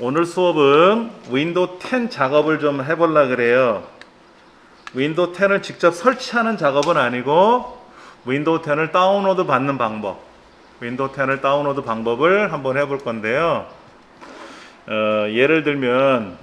오늘 수업은 윈도우 10 작업을 좀 해보려 그래요. 윈도우 10을 직접 설치하는 작업은 아니고 윈도우 10을 다운로드 받는 방법, 윈도우 10을 다운로드 방법을 한번 해볼 건데요. 어, 예를 들면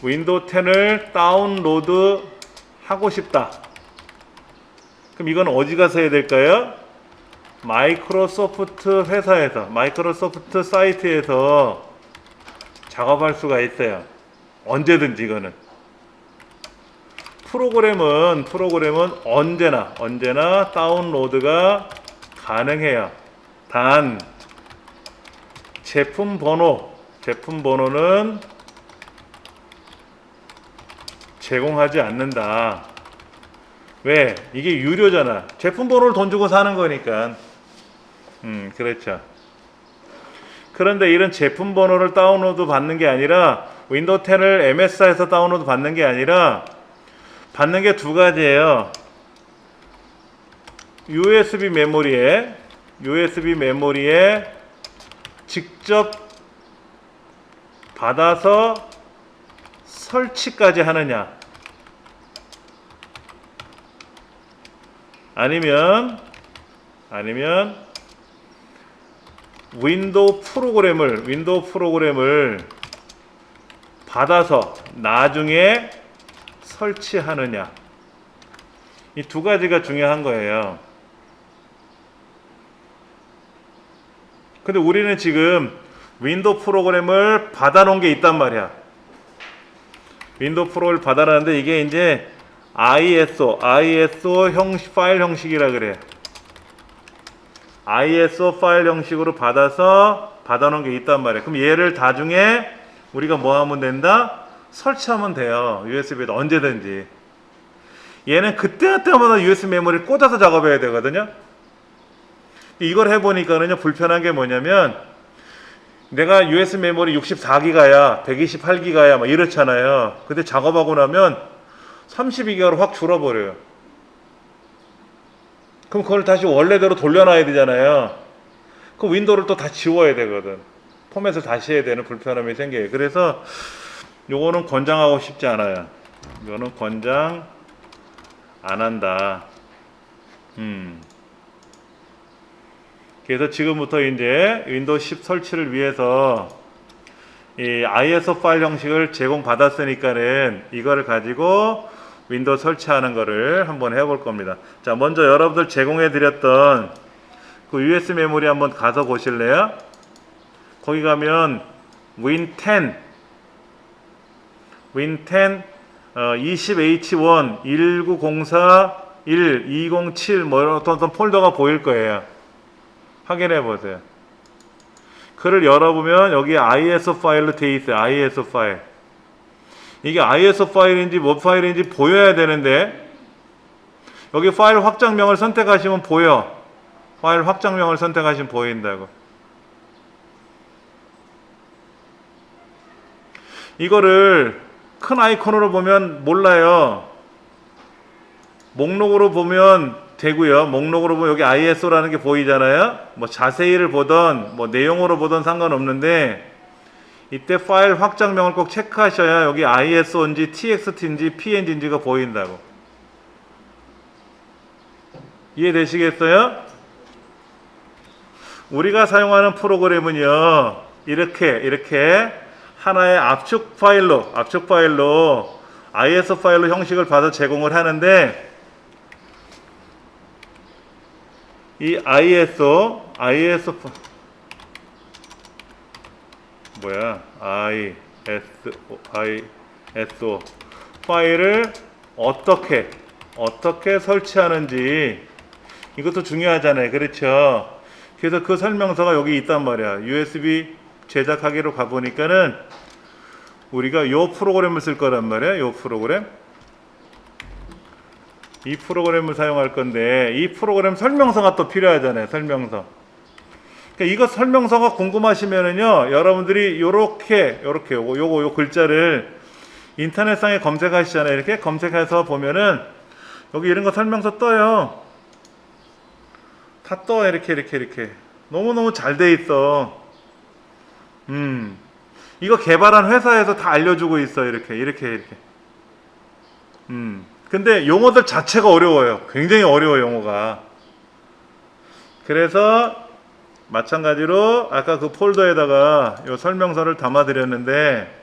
윈도우 10을 다운로드 하고 싶다. 그럼 이건 어디 가서 해야 될까요? 마이크로소프트 회사에서, 마이크로소프트 사이트에서 작업할 수가 있어요. 언제든지 이거는. 프로그램은, 프로그램은 언제나, 언제나 다운로드가 가능해요. 단, 제품 번호, 제품 번호는 제공하지 않는다. 왜? 이게 유료잖아. 제품 번호를 돈 주고 사는 거니까. 음, 그렇죠. 그런데 이런 제품 번호를 다운로드 받는 게 아니라 윈도우 10을 MSI에서 다운로드 받는 게 아니라 받는 게 두 가지예요. USB 메모리에 USB 메모리에 직접 받아서 설치까지 하느냐 아니면 아니면 윈도우 프로그램을 윈도우 프로그램을 받아서 나중에 설치하느냐 이 두 가지가 중요한 거예요. 근데 우리는 지금 윈도우 프로그램을 받아놓은 게 있단 말이야. 윈도우 프로그램을 받아놨는데 이게 이제 ISO, ISO 형식 파일 형식이라 그래. ISO 파일 형식으로 받아서 받아놓은 게 있단 말이야. 그럼 얘를 나중에 우리가 뭐 하면 된다? 설치하면 돼요. USB에다 언제든지. 얘는 그때그때마다 USB 메모리를 꽂아서 작업해야 되거든요. 이걸 해보니까는요, 불편한 게 뭐냐면, 내가 USB 메모리 64기가야, 128기가야, 막 이렇잖아요. 근데 작업하고 나면 32기가로 확 줄어버려요. 그럼 그걸 다시 원래대로 돌려놔야 되잖아요. 그 윈도우를 또 다 지워야 되거든. 포맷을 다시 해야 되는 불편함이 생겨요. 그래서 요거는 권장하고 싶지 않아요. 이거는 권장 안 한다. 음. 그래서 지금부터 이제 윈도우 10 설치를 위해서 이 ISO 파일 형식을 제공받았으니까는 이거를 가지고 윈도우 설치하는 거를 한번 해볼 겁니다. 자, 먼저 여러분들 제공해 드렸던 그 US 메모리 한번 가서 보실래요? 거기 가면 win10 win10 어, 20H1 1904 1 207 뭐 이런 어떤, 폴더가 보일 거예요. 확인해 보세요. 글을 열어보면 여기 ISO 파일로 돼 있어요. ISO 파일. 이게 ISO 파일인지 뭐 파일인지 보여야 되는데 여기 파일 확장명을 선택하시면 보여. 파일 확장명을 선택하시면 보인다고. 이거를 큰 아이콘으로 보면 몰라요. 목록으로 보면 되고요. 목록으로 보면 여기 ISO라는 게 보이잖아요. 뭐 자세히를 보던 뭐 내용으로 보던 상관없는데 이때 파일 확장명을 꼭 체크하셔야 여기 ISO인지 TXT인지 PNG인지가 보인다고. 이해되시겠어요? 우리가 사용하는 프로그램은요. 이렇게 이렇게 하나의 압축 파일로 압축 파일로 ISO 파일로 형식을 받아 제공을 하는데 이 ISO ISO 파- 뭐야 ISO ISO 파일을 어떻게 어떻게 설치하는지 이것도 중요하잖아요. 그렇죠? 그래서 그 설명서가 여기 있단 말이야. USB 제작하기로 가보니까는 우리가 요 프로그램을 쓸 거란 말이야. 요 프로그램. 이 프로그램을 사용할 건데 이 프로그램 설명서가 또 필요하잖아요. 설명서. 그러니까 이거 설명서가 궁금하시면은요. 여러분들이 요렇게 요렇게 요거 요거 요 글자를 인터넷상에 검색하시잖아요. 이렇게 검색해서 보면은 여기 이런 거 설명서 떠요. 다 떠, 이렇게, 이렇게, 이렇게. 너무너무 잘 돼 있어. 음. 이거 개발한 회사에서 다 알려주고 있어, 이렇게, 이렇게, 이렇게. 음. 근데 용어들 자체가 어려워요. 굉장히 어려워, 용어가. 그래서 마찬가지로 아까 그 폴더에다가 요 설명서를 담아 드렸는데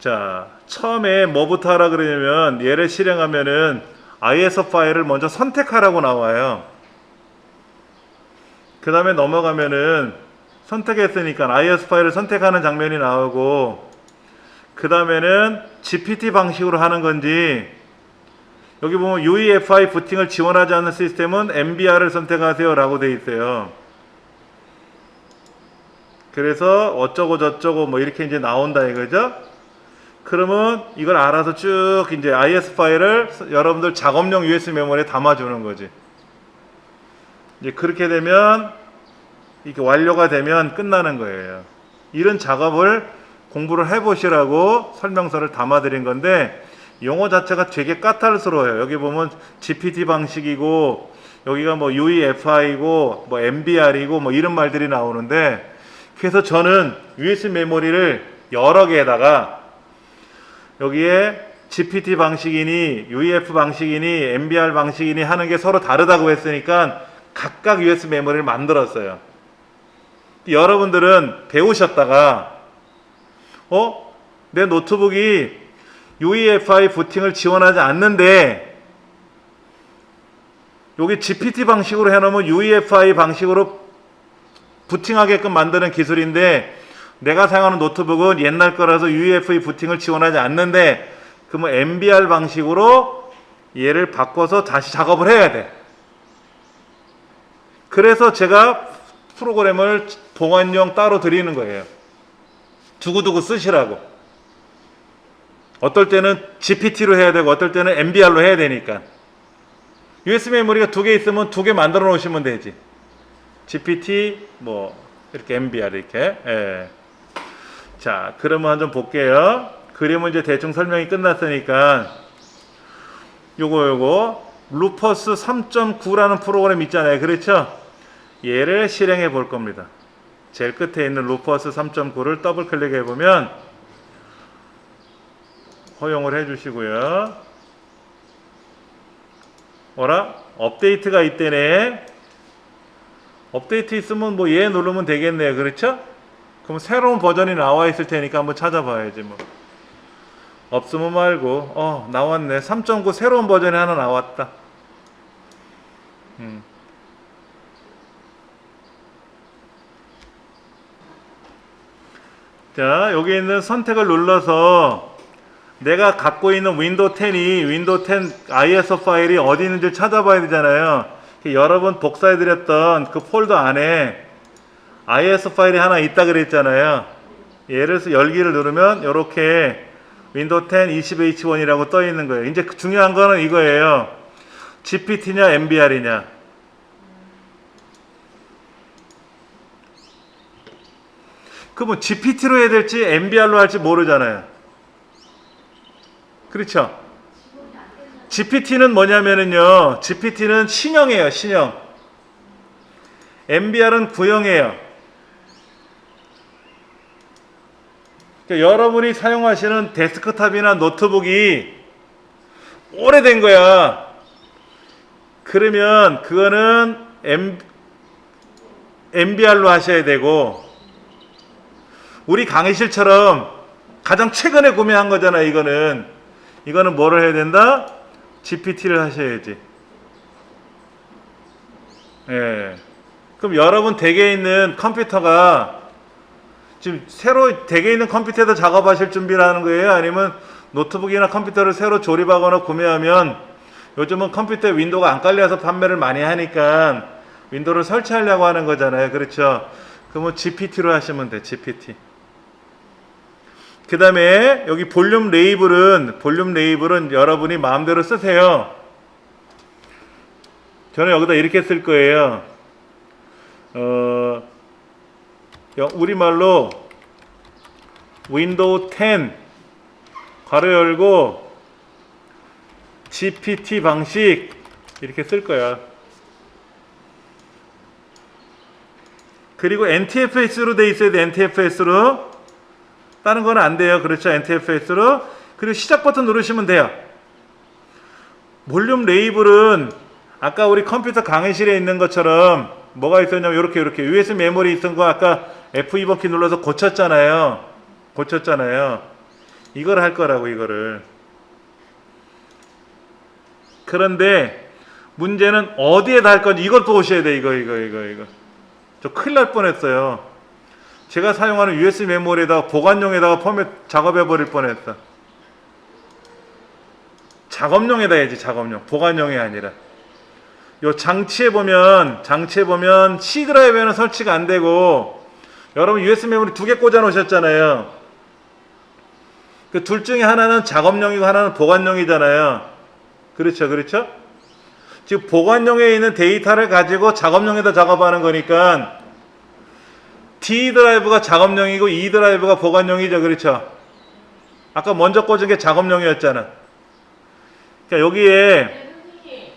자 처음에 뭐부터 하라 그러냐면 얘를 실행하면은 ISO 파일을 먼저 선택하라고 나와요. 그 다음에 넘어가면은 선택했으니까 ISO 파일을 선택하는 장면이 나오고 그 다음에는 GPT 방식으로 하는 건지 여기 보면 UEFI 부팅을 지원하지 않는 시스템은 MBR을 선택하세요 라고 돼 있어요. 그래서 어쩌고 저쩌고 뭐 이렇게 이제 나온다 이거죠. 그러면 이걸 알아서 쭉 이제 IS 파일을 여러분들 작업용 USB 메모리에 담아주는 거지. 이제 그렇게 되면 이게 완료가 되면 끝나는 거예요. 이런 작업을 공부를 해보시라고 설명서를 담아드린 건데 용어 자체가 되게 까탈스러워요. 여기 보면 GPT 방식이고 여기가 뭐 UEFI고 뭐 MBR이고 뭐 이런 말들이 나오는데 그래서 저는 USB 메모리를 여러 개에다가 여기에 GPT 방식이니 UEF 방식이니 MBR 방식이니 하는 게 서로 다르다고 했으니까 각각 USB 메모리를 만들었어요. 여러분들은 배우셨다가 어? 내 노트북이 UEFI 부팅을 지원하지 않는데 여기 GPT 방식으로 해놓으면 UEFI 방식으로 부팅하게끔 만드는 기술인데 내가 사용하는 노트북은 옛날 거라서 UEFI 부팅을 지원하지 않는데 그러면 MBR 방식으로 얘를 바꿔서 다시 작업을 해야 돼. 그래서 제가 프로그램을 봉안용 따로 드리는 거예요. 두고두고 쓰시라고. 어떨 때는 GPT로 해야 되고 어떨 때는 MBR로 해야 되니까. USB 메모리가 두 개 있으면 두 개 만들어 놓으시면 되지. GPT 뭐 이렇게 MBR 이렇게. 예. 자, 그러면 한번 볼게요. 그림은 이제 대충 설명이 끝났으니까 요거 요거 루퍼스 3.9라는 프로그램 있잖아요. 그렇죠? 얘를 실행해 볼 겁니다. 제일 끝에 있는 루퍼스 3.9를 더블 클릭해 보면 허용을 해 주시고요. 어라? 업데이트가 있대네. 업데이트 있으면 뭐 얘 누르면 되겠네요. 그렇죠? 그럼 새로운 버전이 나와 있을 테니까 한번 찾아봐야지 뭐. 없으면 말고 어 나왔네 3.9 새로운 버전이 하나 나왔다. 음. 자 여기 있는 선택을 눌러서 내가 갖고 있는 윈도우 10이 윈도우 10 ISO 파일이 어디 있는지 찾아봐야 되잖아요. 여러 번 복사해드렸던 그 폴더 안에 ISO 파일이 하나 있다 그랬잖아요. 예를 들어서 열기를 누르면 이렇게 윈도우 10 20H1이라고 떠 있는 거예요. 이제 그 중요한 거는 이거예요. GPT냐 MBR이냐. 그뭐 GPT로 해야 될지 MBR로 할지 모르잖아요. 그렇죠? GPT는 뭐냐면은요. GPT는 신형이에요. 신형. MBR은 구형이에요. 그러니까 여러분이 사용하시는 데스크탑이나 노트북이 오래된 거야. 그러면 그거는 M, MBR로 하셔야 되고 우리 강의실처럼 가장 최근에 구매한 거잖아 이거는 이거는 뭐를 해야 된다? GPT를 하셔야지. 예. 그럼 여러분 댁에 있는 컴퓨터가 지금 새로 댁에 있는 컴퓨터에다 작업하실 준비를 하는 거예요? 아니면 노트북이나 컴퓨터를 새로 조립하거나 구매하면 요즘은 컴퓨터에 윈도우가 안 깔려서 판매를 많이 하니까 윈도우를 설치하려고 하는 거잖아요. 그렇죠? 그러면 GPT로 하시면 돼. GPT. 그 다음에 여기 볼륨 레이블은 볼륨 레이블은 여러분이 마음대로 쓰세요. 저는 여기다 이렇게 쓸 거예요. 어, 우리말로 윈도우 10 괄호 열고 GPT 방식 이렇게 쓸 거야. 그리고 NTFS로 돼 있어야 돼. NTFS로. 다른 건 안 돼요. 그렇죠. NTFS로. 그리고 시작 버튼 누르시면 돼요. 볼륨 레이블은 아까 우리 컴퓨터 강의실에 있는 것처럼 뭐가 있었냐면 이렇게 이렇게 USB 메모리 있던 거 아까 F2번 키 눌러서 고쳤잖아요. 고쳤잖아요. 이걸 할 거라고 이거를. 그런데 문제는 어디에다 할 건지 이걸 또 오셔야 돼. 이거 이거 이거 이거. 저 큰일 날 뻔했어요. 제가 사용하는 USB 메모리에다가 보관용에다가 포맷 작업해 버릴 뻔했어. 작업용에다 해야지 작업용 보관용이 아니라 요 장치에 보면 장치에 보면 C 드라이브에는 설치가 안 되고 여러분 USB 메모리 두 개 꽂아 놓으셨잖아요. 그 둘 중에 하나는 작업용이고 하나는 보관용이잖아요. 그렇죠, 그렇죠? 지금 보관용에 있는 데이터를 가지고 작업용에다 작업하는 거니까 D 드라이브가 작업용이고 E 드라이브가 보관용이죠, 그렇죠? 아까 먼저 꽂은 게 작업용이었잖아. 그러니까 여기에 네, 선생님.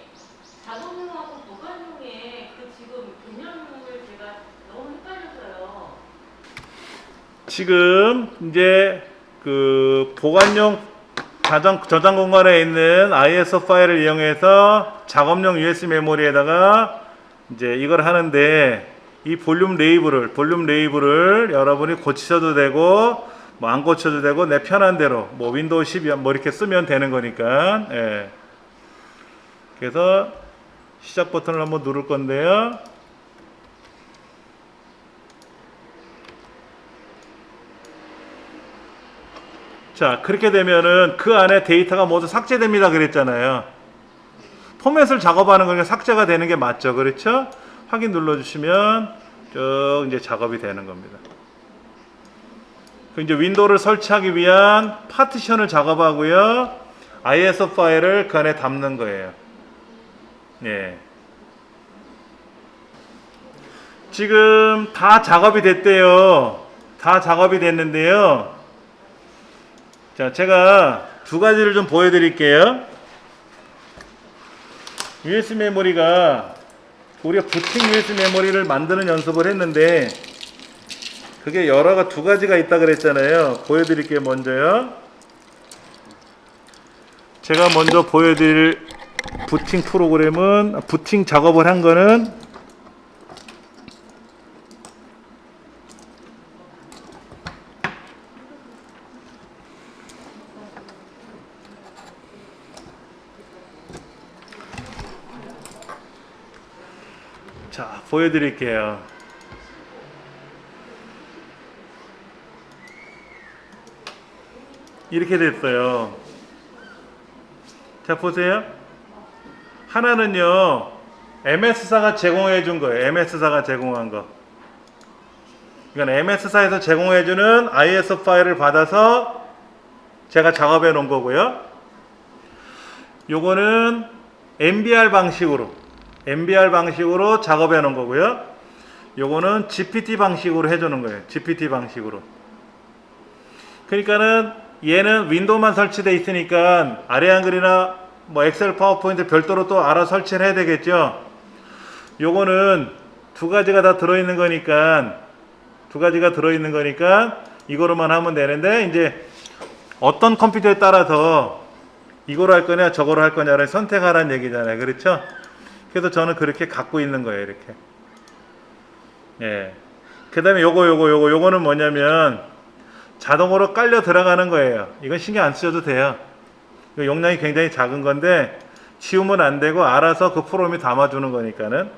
작업용하고 보관용에 그 지금 개념을 제가 너무 헷갈려서요. 지금 이제 그 보관용 저장, 저장 공간에 있는 ISO 파일을 이용해서 작업용 USB 메모리에다가 이제 이걸 하는데 이 볼륨 레이블을 볼륨 레이블을 여러분이 고치셔도 되고 뭐 안 고쳐도 되고 내 편한 대로 뭐 윈도우 12뭐 이렇게 쓰면 되는 거니까 예. 그래서 시작 버튼을 한번 누를 건데요. 자, 그렇게 되면은 그 안에 데이터가 모두 삭제됩니다. 그랬잖아요. 포맷을 작업하는 거니까 삭제가 되는 게 맞죠. 그렇죠? 확인 눌러주시면 쭉 이제 작업이 되는 겁니다. 그 이제 윈도우를 설치하기 위한 파티션을 작업하고요. ISO 파일을 그 안에 담는 거예요. 예. 지금 다 작업이 됐대요. 다 작업이 됐는데요. 자, 제가 두 가지를 좀 보여드릴게요. USB 메모리가 우리가 부팅 USB 메모리를 만드는 연습을 했는데 그게 여러가 두 가지가 있다 그랬잖아요. 보여드릴게요. 먼저요. 제가 먼저 보여드릴 부팅 프로그램은 아, 부팅 작업을 한 거는 자, 보여드릴게요. 이렇게 됐어요. 자, 보세요. 하나는요, MS사가 제공해 준 거예요. MS사가 제공한 거. 이건 MS사에서 제공해 주는 ISO 파일을 받아서 제가 작업해 놓은 거고요. 요거는 MBR 방식으로 MBR 방식으로 작업해 놓은 거고요. 요거는 GPT 방식으로 해주는 거예요. GPT 방식으로. 그러니까는 얘는 윈도우만 설치돼 있으니까 아래 한글이나 뭐 엑셀 파워포인트 별도로 또 알아 설치를 해야 되겠죠. 요거는 두 가지가 다 들어있는 거니까 두 가지가 들어있는 거니까 이거로만 하면 되는데 이제 어떤 컴퓨터에 따라서 이거로 할 거냐 저거로 할 거냐를 선택하라는 얘기잖아요. 그렇죠? 그래서 저는 그렇게 갖고 있는 거예요, 이렇게. 예. 그 다음에 요거, 요거, 요거, 요거는 뭐냐면 자동으로 깔려 들어가는 거예요. 이건 신경 안 쓰셔도 돼요. 용량이 굉장히 작은 건데 지우면 안 되고 알아서 그 프로그램이 담아주는 거니까는.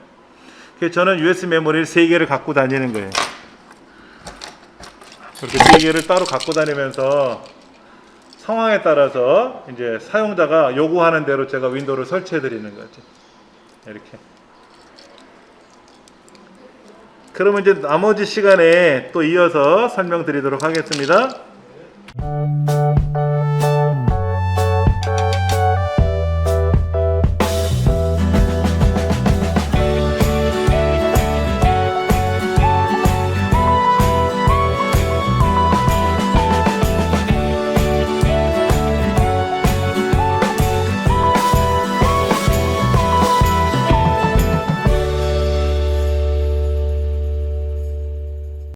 그래서 저는 USB 메모리를 3개를 갖고 다니는 거예요. 이렇게 3개를 따로 갖고 다니면서 상황에 따라서 이제 사용자가 요구하는 대로 제가 윈도우를 설치해 드리는 거죠. 이렇게. 그러면 이제 나머지 시간에 또 이어서 설명드리도록 하겠습니다.